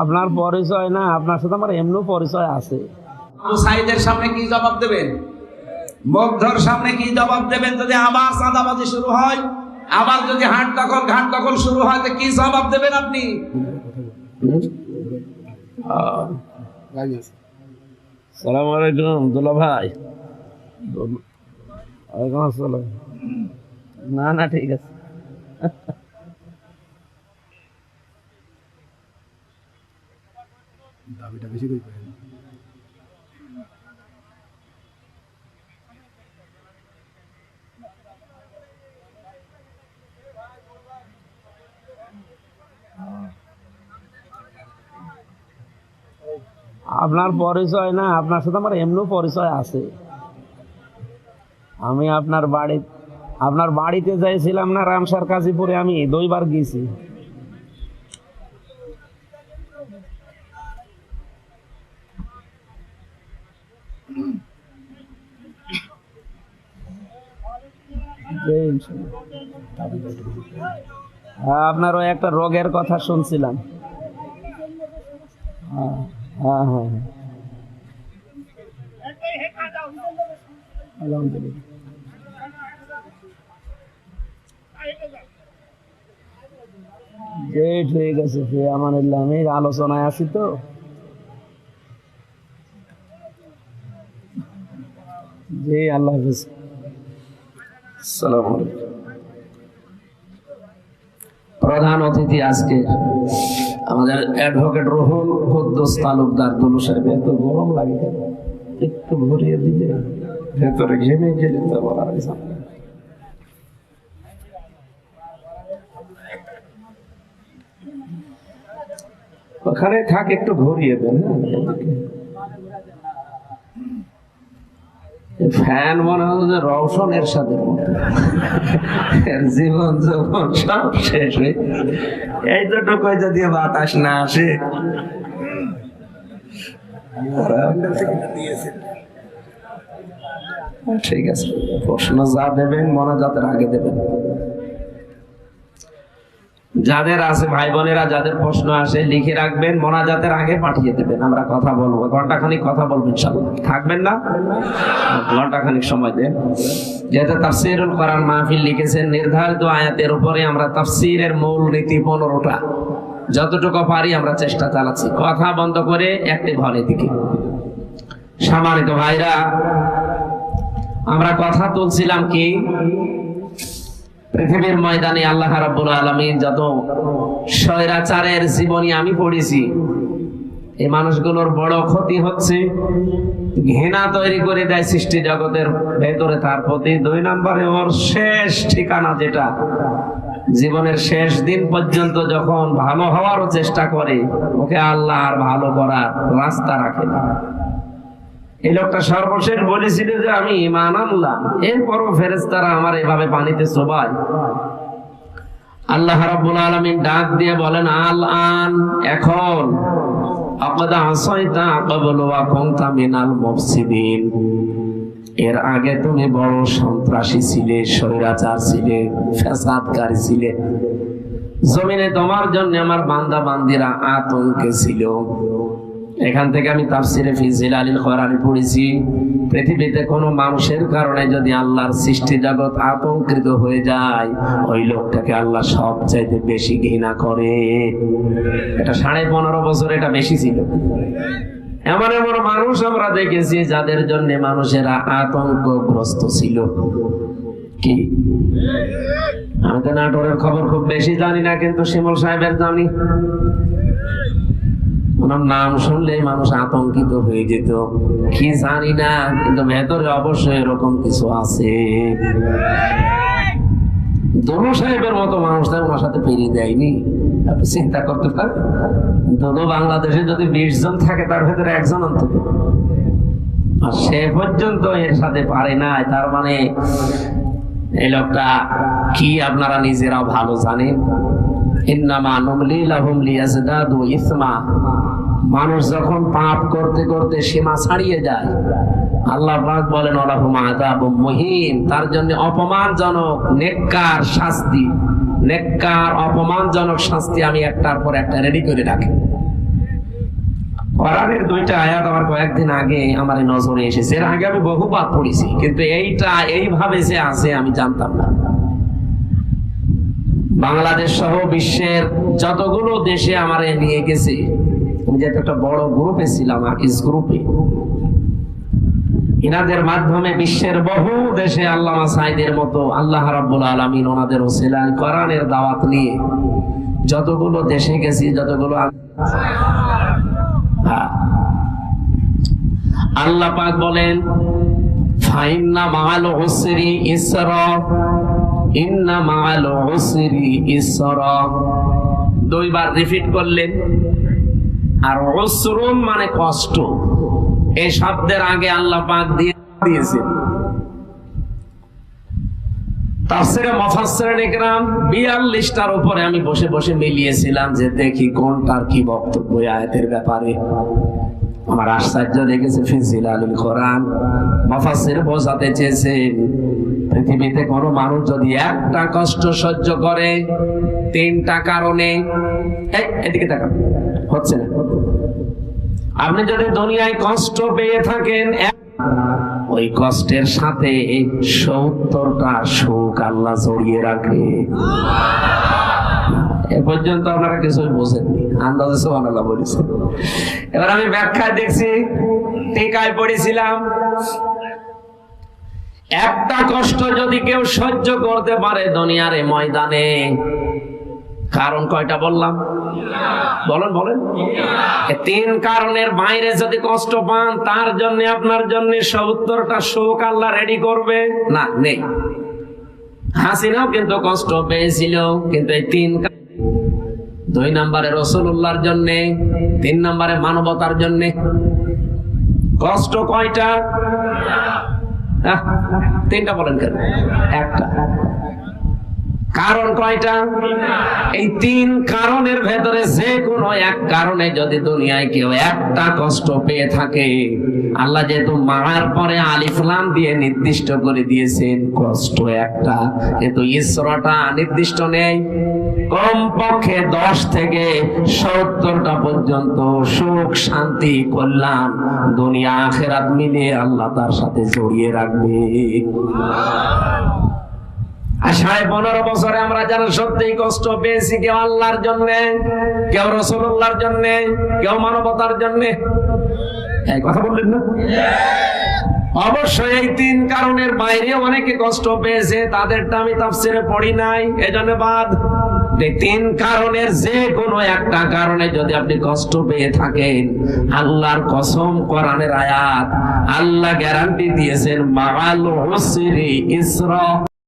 আপনার পরিচয় না আপনার সাথে আমার এমনি পরিচয় আছে। সাইদের সামনে কি জবাব দেবেন? মুগ্ধর সামনে কি জবাব দেবেন যদি আবার চাঁদাবাজি শুরু হয়? আবার যদি হাট দখল ঘাট দখল শুরু হয় তো কি জবাব দেবেন আপনি? সালাম আলাইকুম দুলা ভাই। ওয়ালাইকুম আসসালাম। না না ঠিক আছে। আপনার পরিচয় না, আপনার সাথে আমার এমনি পরিচয় আছে। আমি আপনার বাড়ি আপনার বাড়িতে যাইছিলাম না, রামসার কাজীপুরে আমি দুইবার গেছি। আপনার ওই একটা রোগের কথা শুনছিলাম। হ্যাঁ হ্যাঁ জি ঠিক আছে ফি আমানিল্লাহ, আমি আলোচনায় আছি তো। জি আল্লাহ হাফিজ। আলাইকুম। প্রধান অতিথি আজকে আমাদের অ্যাডভোকেট রহুল কুদ্দুস তালুকদার দুলু সাহেব এত গরম লাগে একটু ভরিয়ে দিলে ভেতরে ঘেমে গেলে তো ঝামেলা। ওখানে থাক একটু ঘুরিয়ে দেন হ্যাঁ, এদিকে। এই ফ্যান মনে হচ্ছে যে রওশনের সাথে মতো। জীবন যখন সব শেষ হয়ে এই তো টোকাই যদি বাতাস না আসে। ঠিক আছে, প্রশ্ন যা দেবেন, মনে যাতে আগে দেবেন। যাদের আছে ভাই বোনেরা, যাদের প্রশ্ন আসে, লিখে রাখবেন, মোনাজাতের আগে পাঠিয়ে দেবেন। আমরা কথা বলব। ঘণ্টা খানিক কথা বলব ইনশাল্লাহ থাকবেন না? ঘণ্টা খানিক সময় দেন। যেহেতু তাফসিরুল কোরআন মাহফিল লিখেছেন, নির্ধারিত আয়াতের উপরে আমরা তাফসিরের মূল নীতি পনেরোটা। যতটুকু পারি আমরা চেষ্টা চালাচ্ছি। কথা বন্ধ করে একটি ঘরে দিকে। সম্মানিত ভাইরা, আমরা কথা তুলছিলাম কি? পৃথিবীর ময়দানে আল্লাহ রাব্বুল আলামিন যত স্বৈরাচারের জীবনী আমি পড়েছি, এই মানুষগুলোর বড় ক্ষতি হচ্ছে ঘৃণা তৈরি করে দেয় সৃষ্টি জগতের ভেতরে। তার প্রতি দুই নম্বরে ওর শেষ ঠিকানা যেটা, জীবনের শেষ দিন পর্যন্ত যখন ভালো হওয়ারও চেষ্টা করে, ওকে আল্লাহ আর ভালো করার রাস্তা রাখে না। এই লোকটা সর্বশেষ বলেছিল যে আমি ইমান আনলাম। এরপরও ফেরেস্তারা আমার এভাবে পানিতে সবাই আল্লাহ রাব্বুল আলামিন ডাক দিয়ে বলেন আল আন এখন আকাদা আসাইতা ক্বাবল ওয়া কুনতা মিনাল মুফসিদিন। এর আগে তুমি বড় সন্ত্রাসী ছিলে, স্বৈরাচার ছিলে, ফ্যাসাদকারী ছিলে। জমিনে তোমার জন্য আমার বান্দা বান্দিরা আতঙ্কে ছিল। এখান থেকে আমি তাফসিরে ফিজিল আলীল কোরআনে পড়েছি। পৃথিবীতে কোনো মানুষের কারণে যদি আল্লাহর সৃষ্টি জগৎ আতঙ্কিত হয়ে যায়, ওই লোকটাকে আল্লাহ সব চাইতে বেশি ঘৃণা করে। এটা সাড়ে পনেরো বছর এটা বেশি ছিল। এমন এমন মানুষ আমরা দেখেছি যাদের জন্য মানুষেরা আতঙ্কগ্রস্ত ছিল। কি? আমি তো নাটোরের খবর খুব বেশি জানি না, কিন্তু শিমল সাহেবের জানি। ওনার নাম শুনলে মানুষ আতঙ্কিত হয়ে যেত। কি জানি না, কিন্তু ভেতরে অবশ্যই এরকম কিছু আছে। দোনো সাহেবের মতো মানুষদের ওনার সাথে পেরিয়ে দেয়নি। আপনি চিন্তা করতে পারেন? দোনো বাংলাদেশে যদি বিশ জন থাকে, তার ভেতরে একজন অন্তত। আর সে পর্যন্ত এর সাথে পারে না তার মানে এই লোকটা কি আপনারা নিজেরাও ভালো জানেন? ইন্নামা নুমলি লাহুম লিয়াজদাদু ইসমা। মানুষ যখন পাপ করতে করতে সীমা ছাড়িয়ে যায়, আল্লাহ পাক বলেন মুহিন তার জন্য অপমানজনক, নেককার শাস্তি। নেককার, অপমানজনক শাস্তি আমি একটার পর একটা রেডি করে রাখি। কোরআনের দুইটা আয়াত আমার কয়েকদিন আগে আমার নজরে এসেছে। এর আগে আমি বহুবার পড়েছি, কিন্তু এইটা এইভাবে যে আছে আমি জানতাম না। বাংলাদেশ সহ বিশ্বের যতগুলো দেশে আমার নিয়ে গেছে, আমি যেহেতু একটা বড় গ্রুপে ছিলাম আকিস গ্রুপে ইনাদের মাধ্যমে বিশ্বের বহু দেশে আল্লামা সাইদের মতো আল্লাহ রাব্বুল আলামিন ওনাদের ওসিলায় কোরআনের দাওয়াত নিয়ে যতগুলো দেশে গেছি, যতগুলো হ্যাঁ। আল্লাহ পাক বলেন, ফাইন্না মাআল উসরি ইসরা ইন্না দুইবার রিপিট করলেন। আর উসরুন মানে কষ্ট। এই শব্দের আগে আল্লাহ পাক দিয়ে দিয়েছেন। তাফসিরে মুফাসসিরিন ইকরাম 42টার উপরে আমি বসে বসে মিলিয়েছিলাম যে দেখি কোনটার কি বক্তব্য আয়াতের ব্যাপারে। আমার আশ্চর্য লেগেছে ফিজিল আলুল কোরআন। মুফাসসির বোঝাতে চেয়েছেন পৃথিবীতে কোনো মানুষ যদি একটা কষ্ট সহ্য করে, তিনটা কারণে এদিকে তাকান, হচ্ছে না। আপনি যদি দুনিয়ায় কষ্ট পেয়ে থাকেন ওই কষ্টের সাথে সত্তরটা সুখ আল্লাহ জড়িয়ে রাখে। এ পর্যন্ত আপনারা কিছুই বোঝেননি। আন্দাজে সোহান আল্লাহ বলেছেন। এবার আমি ব্যাখ্যা দেখছি, টিকায় পড়েছিলাম একটা কষ্ট যদি কেউ সহ্য করতে পারে দুনিয়ার ময়দানে, কারণ কয়টা বললাম? বলেন বলেন। তিন কারণের বাইরে যদি কষ্ট পান, তার জন্য, আপনার জন্য সত্তরটা শোক আল্লাহ রেডি করবে? না, নেই। হাসিনাও কিন্তু কষ্ট পেয়েছিল, কিন্তু এই তিন দুই নম্বরে রসুল্লাহর জন্য, তিন নম্বরে মানবতার জন্য। কষ্ট কয়টা? তিনটা বলেন কেন? একটা। কারণ কয়টা? এই তিন কারণের ভেতরে যে কোনো এক কারণে যদি দুনিয়ায় কেউ একটা কষ্ট পেয়ে থাকে, আল্লাহ যেহেতু মারার পরে আলিফলাম দিয়ে নির্দিষ্ট করে দিয়েছেন, কষ্ট একটা। কিন্তু ঈশ্বরটা নির্দিষ্ট নেই, কমপক্ষে দশ থেকে সত্তরটা পর্যন্ত সুখ, শান্তি, কল্যাণ দুনিয়া, আখেরাত মিলে আল্লাহ তার সাথে জড়িয়ে রাখবে। সাড়ে পনেরো বছরে আমরা যারা সত্যি কষ্ট পেয়েছি কেউ আল্লাহর জন্য, কেউ রসুল্লাহর জন্য, কেউ মানবতার জন্য। কথা বললেন না? অবশ্যই এই তিন কারণের বাইরে অনেকে কষ্ট পেয়েছে, তাদেরটা আমি তাফসিরে পড়ি নাই, এজন্য বাদ। তিন কারণের যে কোনো একটা কারণে যদি আপনি কষ্ট পেয়ে থাকেন, আল্লাহর কসম কোরআনের আয়াত আল্লাহ গ্যারান্টি দিয়েছেন ইসরা।